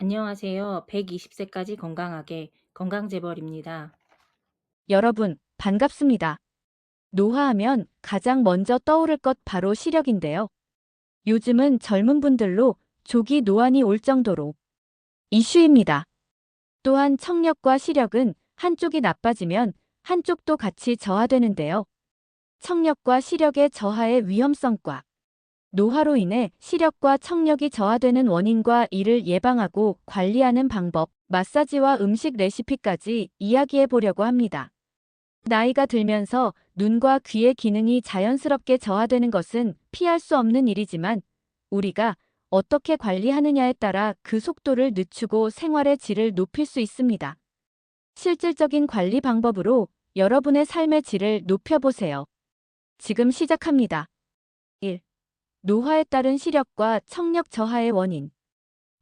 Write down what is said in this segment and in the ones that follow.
안녕하세요. 120세까지 건강하게 건강재벌입니다. 여러분, 반갑습니다. 노화하면 가장 먼저 떠오를 것 바로 시력인데요. 요즘은 젊은 분들로 조기 노안이 올 정도로 이슈입니다. 또한 청력과 시력은 한쪽이 나빠지면 한쪽도 같이 저하되는데요. 청력과 시력의 저하의 위험성과 노화로 인해 시력과 청력이 저하되는 원인과 이를 예방하고 관리하는 방법, 마사지와 음식 레시피까지 이야기해 보려고 합니다. 나이가 들면서 눈과 귀의 기능이 자연스럽게 저하되는 것은 피할 수 없는 일이지만 우리가 어떻게 관리하느냐에 따라 그 속도를 늦추고 생활의 질을 높일 수 있습니다. 실질적인 관리 방법으로 여러분의 삶의 질을 높여보세요. 지금 시작합니다. 1. 노화에 따른 시력과 청력 저하의 원인.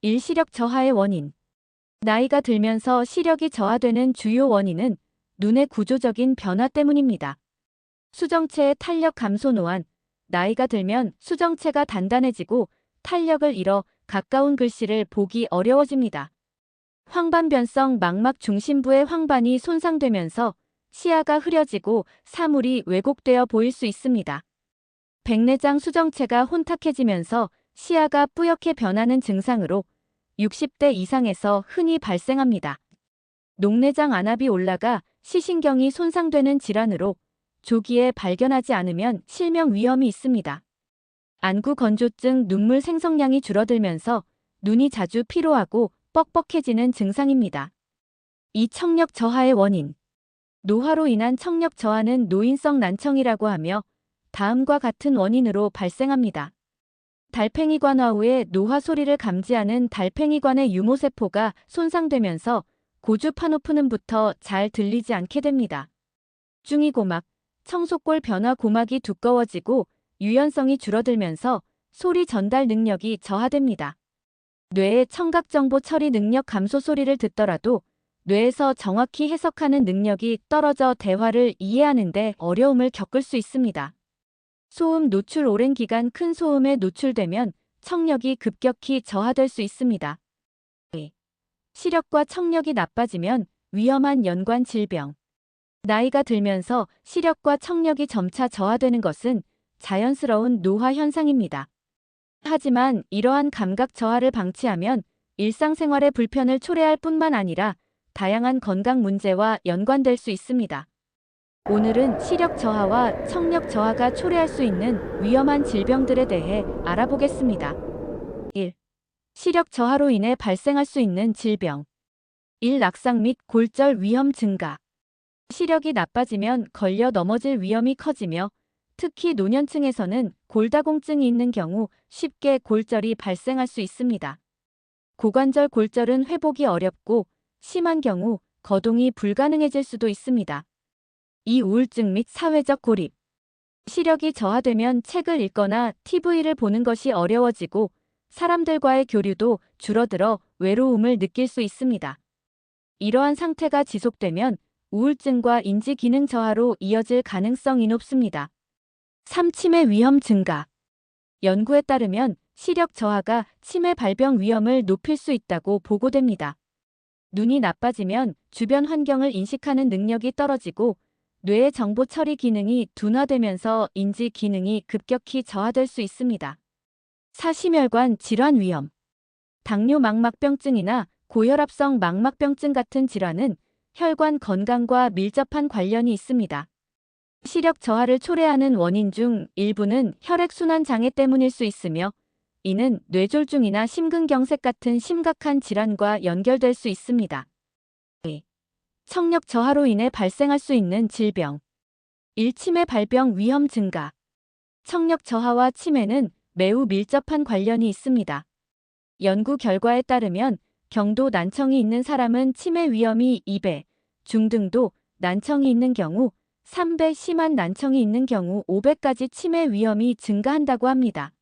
1. 시력 저하의 원인. 나이가 들면서 시력이 저하되는 주요 원인은 눈의 구조적인 변화 때문입니다. 수정체의 탄력 감소 노안. 나이가 들면 수정체가 단단해지고 탄력을 잃어 가까운 글씨를 보기 어려워집니다. 황반변성 망막 중심부의 황반이 손상되면서 시야가 흐려지고 사물이 왜곡되어 보일 수 있습니다. 백내장 수정체가 혼탁해지면서 시야가 뿌옇게 변하는 증상으로 60대 이상에서 흔히 발생합니다. 녹내장 안압이 올라가 시신경이 손상되는 질환으로 조기에 발견하지 않으면 실명 위험이 있습니다. 안구 건조증 눈물 생성량이 줄어들면서 눈이 자주 피로하고 뻑뻑해지는 증상입니다. 이 청력 저하의 원인. 노화로 인한 청력 저하는 노인성 난청이라고 하며 다음과 같은 원인으로 발생합니다. 달팽이관화 후에 노화 소리를 감지하는 달팽이관의 유모세포가 손상되면서 고주 파노프는부터 잘 들리지 않게 됩니다. 중이고막, 청소골 변화 고막이 두꺼워지고 유연성이 줄어들면서 소리 전달 능력이 저하됩니다. 뇌의 청각정보 처리 능력 감소 소리를 듣더라도 뇌에서 정확히 해석하는 능력이 떨어져 대화를 이해하는 데 어려움을 겪을 수 있습니다. 소음 노출 오랜 기간 큰 소음에 노출되면 청력이 급격히 저하될 수 있습니다. 시력과 청력이 나빠지면 위험한 연관 질병. 나이가 들면서 시력과 청력이 점차 저하되는 것은 자연스러운 노화 현상입니다. 하지만 이러한 감각 저하를 방치하면 일상생활의 불편을 초래할 뿐만 아니라 다양한 건강 문제와 연관될 수 있습니다. 오늘은 시력 저하와 청력 저하가 초래할 수 있는 위험한 질병들에 대해 알아보겠습니다. 1. 시력 저하로 인해 발생할 수 있는 질병. 1. 낙상 및 골절 위험 증가. 시력이 나빠지면 걸려 넘어질 위험이 커지며 특히 노년층에서는 골다공증이 있는 경우 쉽게 골절이 발생할 수 있습니다. 고관절 골절은 회복이 어렵고 심한 경우 거동이 불가능해질 수도 있습니다. 이 우울증 및 사회적 고립. 시력이 저하되면 책을 읽거나 TV를 보는 것이 어려워지고 사람들과의 교류도 줄어들어 외로움을 느낄 수 있습니다. 이러한 상태가 지속되면 우울증과 인지 기능 저하로 이어질 가능성이 높습니다. 3. 치매 위험 증가. 연구에 따르면 시력 저하가 치매 발병 위험을 높일 수 있다고 보고됩니다. 눈이 나빠지면 주변 환경을 인식하는 능력이 떨어지고 뇌의 정보 처리 기능이 둔화되면서 인지 기능이 급격히 저하될 수 있습니다. 사심혈관 질환 위험. 당뇨 망막병증이나 고혈압성 망막병증 같은 질환은 혈관 건강과 밀접한 관련이 있습니다. 시력 저하를 초래하는 원인 중 일부는 혈액순환 장애 때문일 수 있으며 이는 뇌졸중이나 심근경색 같은 심각한 질환과 연결될 수 있습니다. 청력 저하로 인해 발생할 수 있는 질병. 1. 치매 발병 위험 증가. 청력 저하와 치매는 매우 밀접한 관련이 있습니다. 연구 결과에 따르면 경도 난청이 있는 사람은 치매 위험이 2배, 중등도 난청이 있는 경우 3배, 심한 난청이 있는 경우 5배까지 치매 위험이 증가한다고 합니다.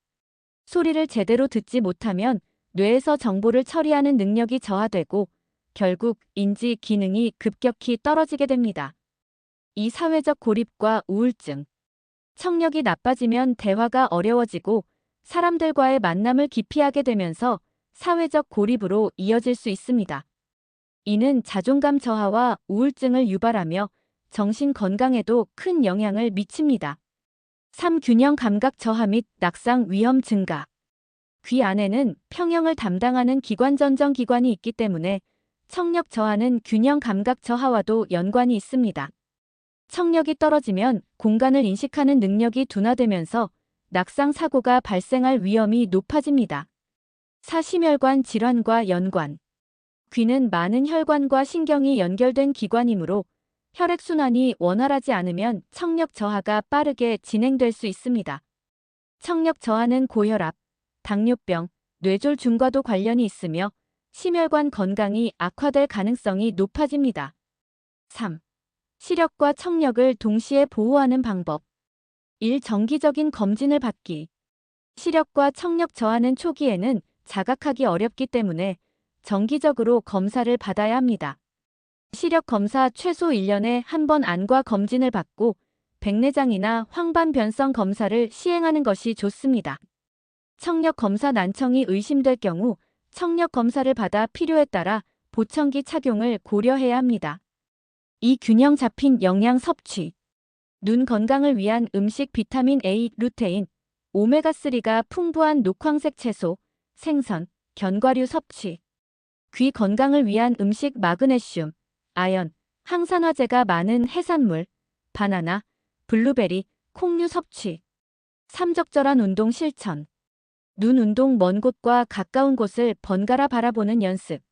소리를 제대로 듣지 못하면 뇌에서 정보를 처리하는 능력이 저하되고 결국 인지 기능이 급격히 떨어지게 됩니다. 이 사회적 고립과 우울증. 청력이 나빠지면 대화가 어려워지고 사람들과의 만남을 기피하게 되면서 사회적 고립으로 이어질 수 있습니다. 이는 자존감 저하와 우울증을 유발하며 정신 건강에도 큰 영향을 미칩니다. 3. 균형 감각 저하 및 낙상 위험 증가. 귀 안에는 평형을 담당하는 기관 전정 기관이 있기 때문에 청력 저하는 균형 감각 저하와도 연관이 있습니다. 청력이 떨어지면 공간을 인식하는 능력이 둔화되면서 낙상 사고가 발생할 위험이 높아집니다. 사심혈관 질환과 연관. 귀는 많은 혈관과 신경이 연결된 기관이므로 혈액순환이 원활하지 않으면 청력 저하가 빠르게 진행될 수 있습니다. 청력 저하는 고혈압, 당뇨병, 뇌졸중과도 관련이 있으며 심혈관 건강이 악화될 가능성이 높아집니다. 3. 시력과 청력을 동시에 보호하는 방법. 1. 정기적인 검진을 받기. 시력과 청력 저하는 초기에는 자각하기 어렵기 때문에 정기적으로 검사를 받아야 합니다. 시력 검사 최소 1년에 한 번 안과 검진을 받고 백내장이나 황반 변성 검사를 시행하는 것이 좋습니다. 청력 검사 난청이 의심될 경우 청력 검사를 받아 필요에 따라 보청기 착용을 고려해야 합니다. 이 균형 잡힌 영양 섭취. 눈 건강을 위한 음식 비타민 A, 루테인, 오메가3가 풍부한 녹황색 채소, 생선, 견과류 섭취. 귀 건강을 위한 음식 마그네슘, 아연, 항산화제가 많은 해산물, 바나나, 블루베리, 콩류 섭취. 삼적절한 운동 실천. 눈 운동 먼 곳과 가까운 곳을 번갈아 바라보는 연습.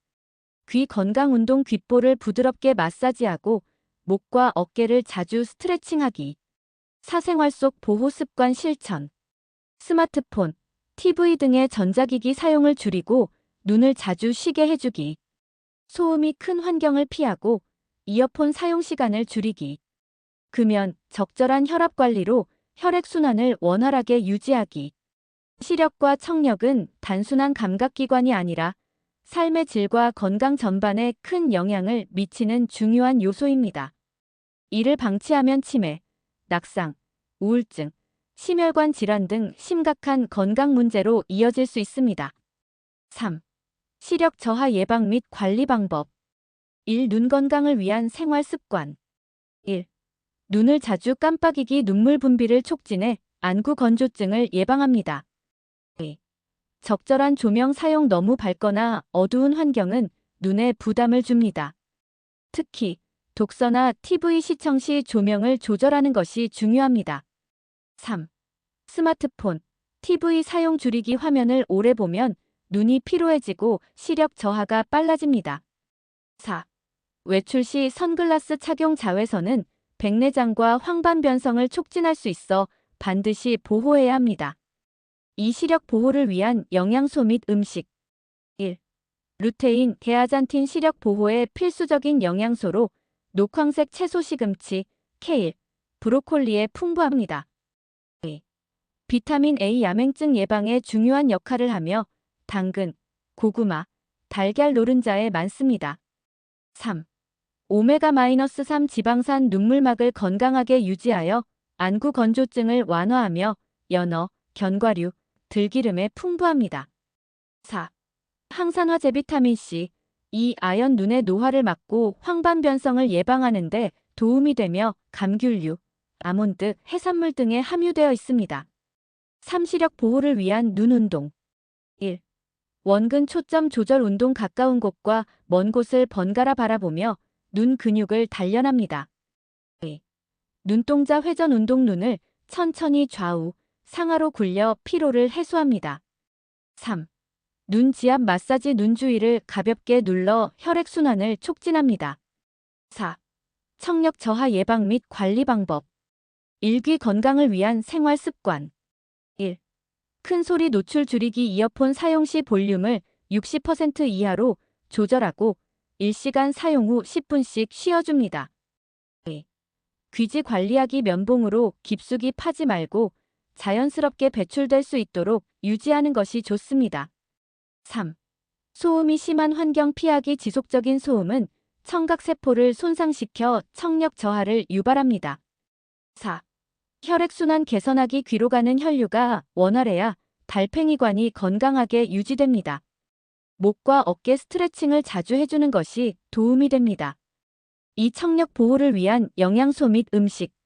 귀 건강 운동 귓볼을 부드럽게 마사지하고 목과 어깨를 자주 스트레칭하기. 사생활 속 보호 습관 실천. 스마트폰, TV 등의 전자기기 사용을 줄이고 눈을 자주 쉬게 해주기. 소음이 큰 환경을 피하고 이어폰 사용 시간을 줄이기. 금연, 적절한 혈압 관리로 혈액순환을 원활하게 유지하기. 시력과 청력은 단순한 감각기관이 아니라 삶의 질과 건강 전반에 큰 영향을 미치는 중요한 요소입니다. 이를 방치하면 치매, 낙상, 우울증, 심혈관 질환 등 심각한 건강 문제로 이어질 수 있습니다. 3. 시력 저하 예방 및 관리 방법 1. 눈 건강을 위한 생활 습관 1. 눈을 자주 깜빡이기 눈물 분비를 촉진해 안구 건조증을 예방합니다. 2. 적절한 조명 사용 너무 밝거나 어두운 환경은 눈에 부담을 줍니다. 특히 독서나 TV 시청 시 조명을 조절하는 것이 중요합니다. 3. 스마트폰, TV 사용 줄이기 화면을 오래 보면 눈이 피로해지고 시력 저하가 빨라집니다. 4. 외출 시 선글라스 착용 자외선은 백내장과 황반 변성을 촉진할 수 있어 반드시 보호해야 합니다. 이 시력 보호를 위한 영양소 및 음식 1. 루테인, 데아잔틴 시력 보호의 필수적인 영양소로 녹황색 채소 시금치, 케일, 브로콜리에 풍부합니다. 2. 비타민 A 야맹증 예방에 중요한 역할을 하며 당근, 고구마, 달걀 노른자에 많습니다. 3. 오메가-3 지방산 눈물막을 건강하게 유지하여 안구 건조증을 완화하며 연어, 견과류, 들기름에 풍부합니다. 4. 항산화제 비타민C, 이 아연 눈의 노화를 막고 황반변성을 예방하는 데 도움이 되며 감귤류, 아몬드, 해산물 등에 함유되어 있습니다. 3. 시력 보호를 위한 눈 운동 1. 원근 초점 조절 운동 가까운 곳과 먼 곳을 번갈아 바라보며 눈 근육을 단련합니다. 2. 눈동자 회전 운동 눈을 천천히 좌우, 상하로 굴려 피로를 해소합니다. 3. 눈 지압 마사지 눈 주위를 가볍게 눌러 혈액순환을 촉진합니다. 4. 청력 저하 예방 및 관리 방법. 일귀 건강을 위한 생활 습관. 1. 큰 소리 노출 줄이기 이어폰 사용 시 볼륨을 60% 이하로 조절하고 1시간 사용 후 10분씩 쉬어줍니다. 2. 귀지 관리하기 면봉으로 깊숙이 파지 말고 자연스럽게 배출될 수 있도록 유지하는 것이 좋습니다. 3. 소음이 심한 환경 피하기 지속적인 소음은 청각세포를 손상시켜 청력 저하를 유발합니다. 4. 혈액순환 개선하기 귀로 가는 혈류가 원활해야 달팽이관이 건강하게 유지됩니다. 목과 어깨 스트레칭을 자주 해주는 것이 도움이 됩니다. 이 청력 보호를 위한 영양소 및 음식 1.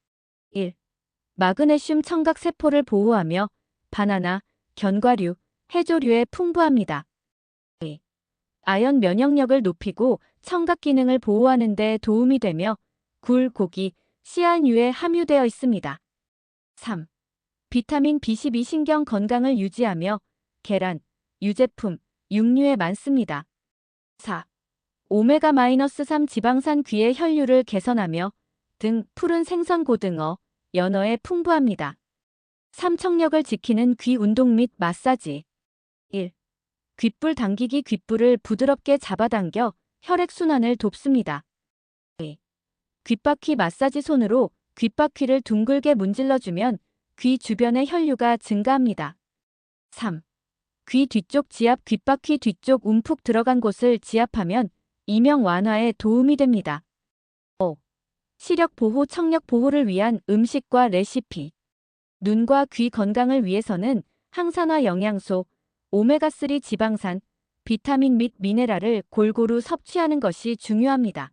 마그네슘 청각 세포를 보호하며 바나나, 견과류, 해조류에 풍부합니다. 2. 아연 면역력을 높이고 청각 기능을 보호하는 데 도움이 되며 굴, 고기, 씨알류에 함유되어 있습니다. 3. 비타민 B12 신경 건강을 유지하며 계란, 유제품, 육류에 많습니다. 4. 오메가-3 지방산 귀의 혈류를 개선하며 등 푸른 생선 고등어, 연어에 풍부합니다. 3. 청력을 지키는 귀 운동 및 마사지 1. 귓불 당기기 귓불을 부드럽게 잡아당겨 혈액순환을 돕습니다. 2. 귓바퀴 마사지 손으로 귓바퀴를 둥글게 문질러주면 귀 주변의 혈류가 증가합니다. 3. 귀 뒤쪽 지압 귓바퀴 뒤쪽 움푹 들어간 곳을 지압하면 이명 완화에 도움이 됩니다. 5. 시력 보호 청력 보호를 위한 음식과 레시피 눈과 귀 건강을 위해서는 항산화 영양소, 오메가3 지방산, 비타민 및 미네랄을 골고루 섭취하는 것이 중요합니다.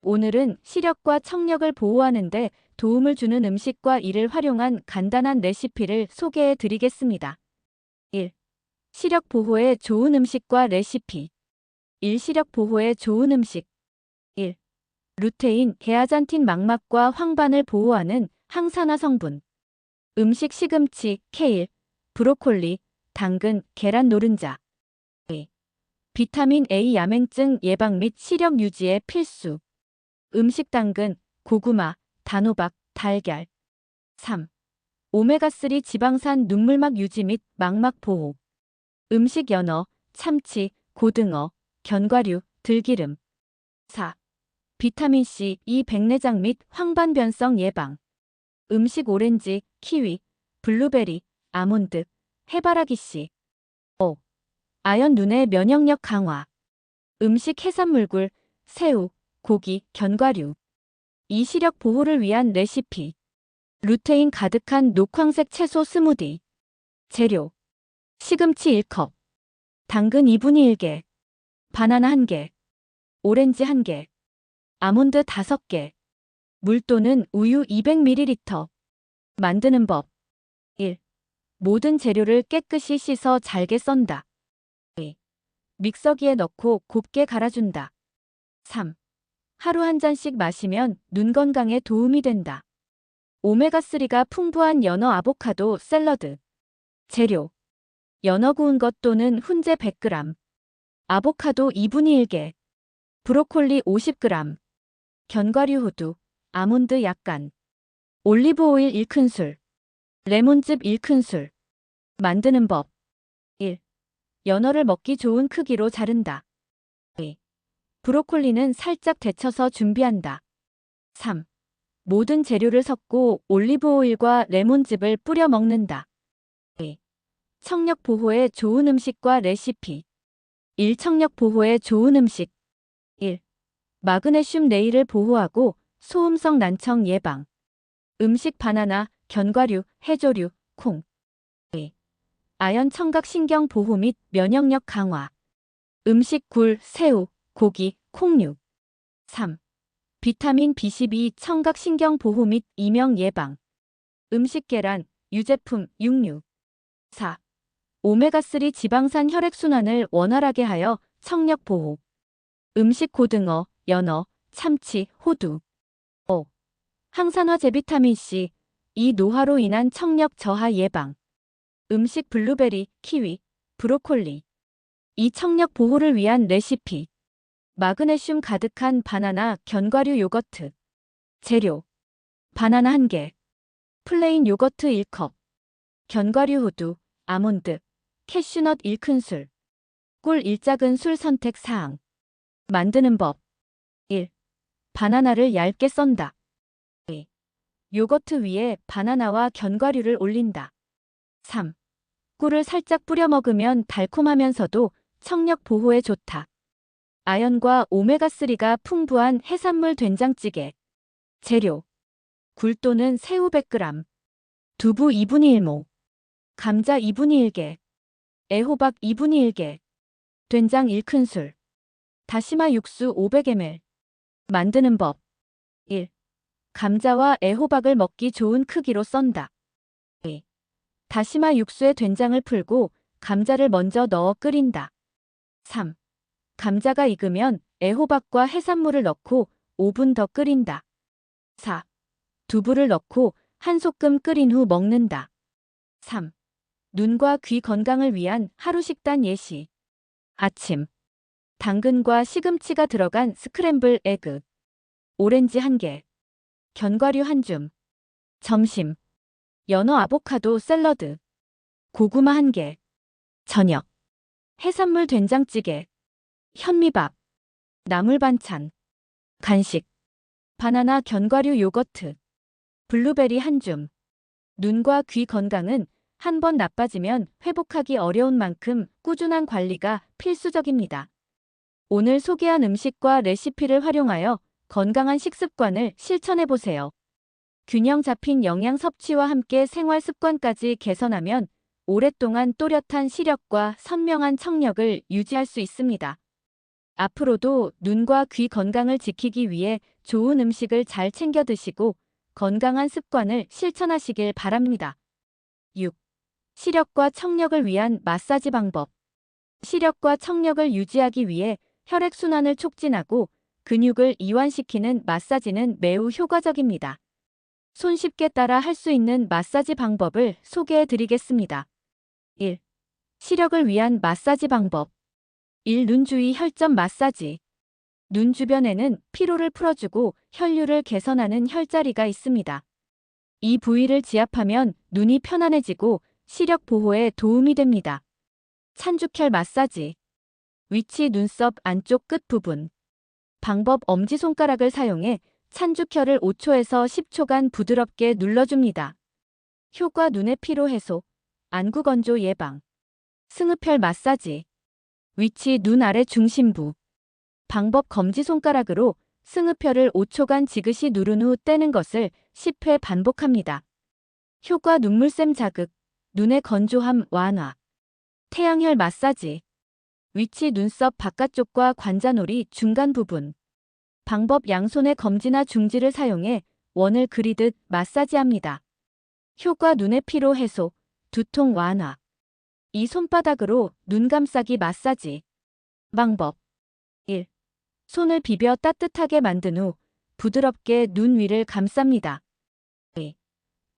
오늘은 시력과 청력을 보호하는 데 도움을 주는 음식과 이를 활용한 간단한 레시피를 소개해 드리겠습니다. 1. 시력 보호에 좋은 음식과 레시피 1. 시력 보호에 좋은 음식 1. 루테인, 게아잔틴 망막과 황반을 보호하는 항산화 성분 음식 시금치, 케일, 브로콜리, 당근, 계란 노른자 2. 비타민 A 야맹증 예방 및 시력 유지에 필수 음식 당근, 고구마, 단호박, 달걀. 3. 오메가3 지방산 눈물막 유지 및 망막 보호. 음식 연어, 참치, 고등어, 견과류, 들기름. 4. 비타민C, 이 백내장 및 황반변성 예방. 음식 오렌지, 키위, 블루베리, 아몬드, 해바라기 씨. 5. 아연 눈의 면역력 강화. 음식 해산물굴, 새우, 고기, 견과류. 이 시력 보호를 위한 레시피. 루테인 가득한 녹황색 채소 스무디. 재료. 시금치 1컵. 당근 2분의 1개. 바나나 1개. 오렌지 1개. 아몬드 5개. 물 또는 우유 200ml. 만드는 법. 1. 모든 재료를 깨끗이 씻어 잘게 썬다. 2. 믹서기에 넣고 곱게 갈아준다. 3. 하루 한 잔씩 마시면 눈 건강에 도움이 된다. 오메가3가 풍부한 연어 아보카도 샐러드. 재료. 연어 구운 것 또는 훈제 100g. 아보카도 2분의 1개. 브로콜리 50g. 견과류 호두. 아몬드 약간. 올리브 오일 1큰술. 레몬즙 1큰술. 만드는 법. 1. 연어를 먹기 좋은 크기로 자른다. 2. 브로콜리는 살짝 데쳐서 준비한다. 3. 모든 재료를 섞고 올리브 오일과 레몬즙을 뿌려 먹는다. 2. 청력 보호에 좋은 음식과 레시피. 1. 청력 보호에 좋은 음식. 1. 마그네슘 레이를 보호하고 소음성 난청 예방. 음식 바나나, 견과류, 해조류, 콩. 2. 아연 청각 신경 보호 및 면역력 강화. 음식 굴, 새우, 고기, 콩류. 3. 비타민 B12 청각 신경 보호 및 이명 예방. 음식 계란, 유제품, 육류. 4. 오메가3 지방산 혈액순환을 원활하게 하여 청력 보호. 음식 고등어, 연어, 참치, 호두. 5. 항산화 제 비타민 C, 이 노화로 인한 청력 저하 예방. 음식 블루베리, 키위, 브로콜리. 이 청력 보호를 위한 레시피. 마그네슘 가득한 바나나 견과류 요거트. 재료. 바나나 1개. 플레인 요거트 1컵. 견과류 호두, 아몬드, 캐슈넛 1큰술. 꿀 1작은 술 선택 사항. 만드는 법. 1. 바나나를 얇게 썬다. 2. 요거트 위에 바나나와 견과류를 올린다. 3. 꿀을 살짝 뿌려 먹으면 달콤하면서도 청력 보호에 좋다. 아연과 오메가3가 풍부한 해산물 된장찌개. 재료. 굴 또는 새우 100g. 두부 2분의 1모. 감자 2분의 1개. 애호박 2분의 1개. 된장 1큰술, 다시마 육수 500ml. 만드는 법 1. 감자와 애호박을 먹기 좋은 크기로 썬다. 2. 다시마 육수에 된장을 풀고 감자를 먼저 넣어 끓인다. 3. 감자가 익으면 애호박과 해산물을 넣고 5분 더 끓인다. 4. 두부를 넣고 한 소끔 끓인 후 먹는다. 3. 눈과 귀 건강을 위한 하루 식단 예시. 아침. 당근과 시금치가 들어간 스크램블 에그. 오렌지 1개. 견과류 1줌. 점심. 연어 아보카도 샐러드. 고구마 1개. 저녁. 해산물 된장찌개. 현미밥. 나물 반찬. 간식. 바나나 견과류 요거트. 블루베리 한 줌. 눈과 귀 건강은 한 번 나빠지면 회복하기 어려운 만큼 꾸준한 관리가 필수적입니다. 오늘 소개한 음식과 레시피를 활용하여 건강한 식습관을 실천해 보세요. 균형 잡힌 영양 섭취와 함께 생활 습관까지 개선하면 오랫동안 또렷한 시력과 선명한 청력을 유지할 수 있습니다. 앞으로도 눈과 귀 건강을 지키기 위해 좋은 음식을 잘 챙겨 드시고 건강한 습관을 실천하시길 바랍니다. 6. 시력과 청력을 위한 마사지 방법. 시력과 청력을 유지하기 위해 혈액순환을 촉진하고 근육을 이완시키는 마사지는 매우 효과적입니다. 손쉽게 따라 할 수 있는 마사지 방법을 소개해 드리겠습니다. 1. 시력을 위한 마사지 방법. 1. 눈 주위 혈점 마사지. 눈 주변에는 피로를 풀어주고 혈류를 개선하는 혈자리가 있습니다. 이 부위를 지압하면 눈이 편안해지고 시력 보호에 도움이 됩니다. 찬죽혈 마사지. 위치 눈썹 안쪽 끝 부분. 방법 엄지손가락을 사용해 찬죽혈을 5초에서 10초간 부드럽게 눌러줍니다. 효과 눈의 피로 해소, 안구 건조 예방. 승흡혈 마사지. 위치 눈 아래 중심부. 방법 검지손가락으로 승흡혈을 5초간 지그시 누른 후 떼는 것을 10회 반복합니다. 효과 눈물샘 자극, 눈의 건조함 완화. 태양혈 마사지. 위치 눈썹 바깥쪽과 관자놀이 중간 부분. 방법 양손의 검지나 중지를 사용해 원을 그리듯 마사지합니다. 효과 눈의 피로 해소, 두통 완화. 이 손바닥으로 눈 감싸기 마사지. 방법 1. 손을 비벼 따뜻하게 만든 후 부드럽게 눈 위를 감쌉니다. 2.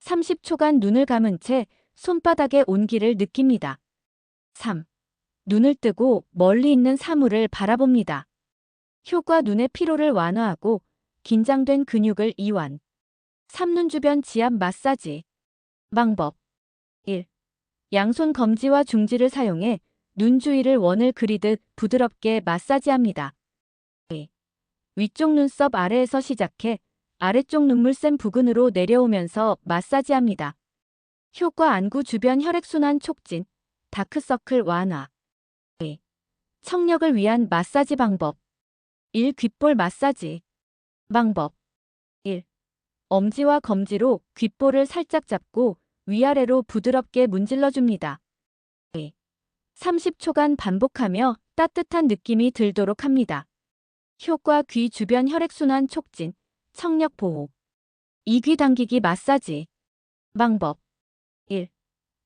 30초간 눈을 감은 채 손바닥의 온기를 느낍니다. 3. 눈을 뜨고 멀리 있는 사물을 바라봅니다. 효과 눈의 피로를 완화하고 긴장된 근육을 이완. 3눈 주변 지압 마사지. 방법 1. 양손 검지와 중지를 사용해 눈 주위를 원을 그리듯 부드럽게 마사지합니다. 2. 위쪽 눈썹 아래에서 시작해 아래쪽 눈물샘 부근으로 내려오면서 마사지합니다. 효과 안구 주변 혈액순환 촉진, 다크서클 완화. 2. 청력을 위한 마사지 방법. 1. 귓볼 마사지. 방법 1. 엄지와 검지로 귓볼을 살짝 잡고 위아래로 부드럽게 문질러 줍니다. 2. 30초간 반복하며 따뜻한 느낌이 들도록 합니다. 효과 귀 주변 혈액순환 촉진, 청력 보호. 2귀 당기기 마사지. 방법 1.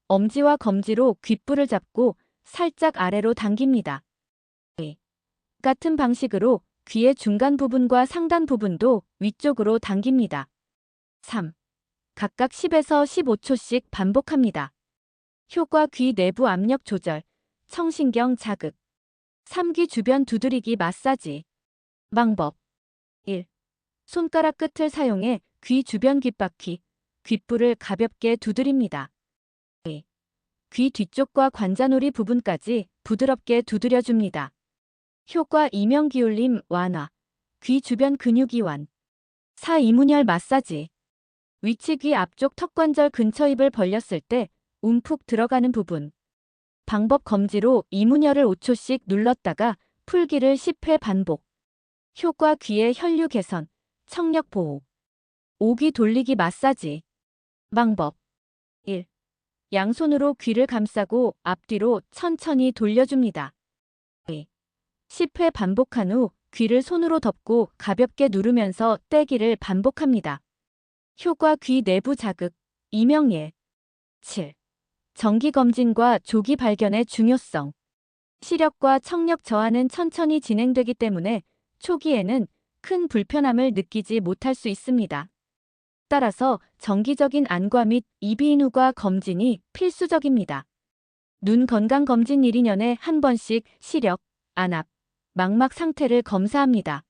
엄지와 검지로 귓불을 잡고 살짝 아래로 당깁니다. 2. 같은 방식으로 귀의 중간 부분과 상단 부분도 위쪽으로 당깁니다. 3. 각각 10에서 15초씩 반복합니다. 효과 귀 내부 압력 조절, 청신경 자극. 3귀 주변 두드리기 마사지. 방법 1. 손가락 끝을 사용해 귀 주변 귓바퀴, 귓불을 가볍게 두드립니다. 2. 귀 뒤쪽과 관자놀이 부분까지 부드럽게 두드려줍니다. 효과 이명 기울림 완화, 귀 주변 근육 이완. 4. 이문혈 마사지. 위치 귀 앞쪽 턱관절 근처 입을 벌렸을 때 움푹 들어가는 부분. 방법 검지로 이문혈을 5초씩 눌렀다가 풀기를 10회 반복. 효과 귀의 혈류 개선, 청력 보호. 5귀 돌리기 마사지. 방법 1. 양손으로 귀를 감싸고 앞뒤로 천천히 돌려줍니다. 10회 반복한 후 귀를 손으로 덮고 가볍게 누르면서 떼기를 반복합니다. 효과 귀 내부 자극, 이명예. 7. 정기검진과 조기 발견의 중요성. 시력과 청력 저하는 천천히 진행되기 때문에 초기에는 큰 불편함을 느끼지 못할 수 있습니다. 따라서 정기적인 안과 및 이비인후과 검진이 필수적입니다. 눈 건강 검진 1, 2년에 한 번씩 시력, 안압, 망막 상태를 검사합니다.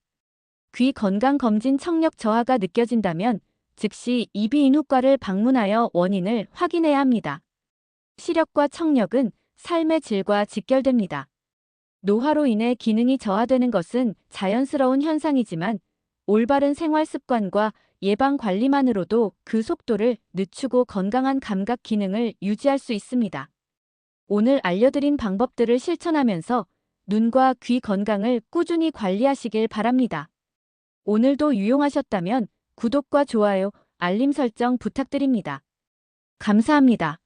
귀 건강 검진 청력 저하가 느껴진다면 즉시 이비인후과를 방문하여 원인을 확인해야 합니다. 시력과 청력은 삶의 질과 직결됩니다. 노화로 인해 기능이 저하되는 것은 자연스러운 현상이지만 올바른 생활 습관과 예방 관리만으로도 그 속도를 늦추고 건강한 감각 기능을 유지할 수 있습니다. 오늘 알려드린 방법들을 실천하면서 눈과 귀 건강을 꾸준히 관리하시길 바랍니다. 오늘도 유용하셨다면 구독과 좋아요, 알림 설정 부탁드립니다. 감사합니다.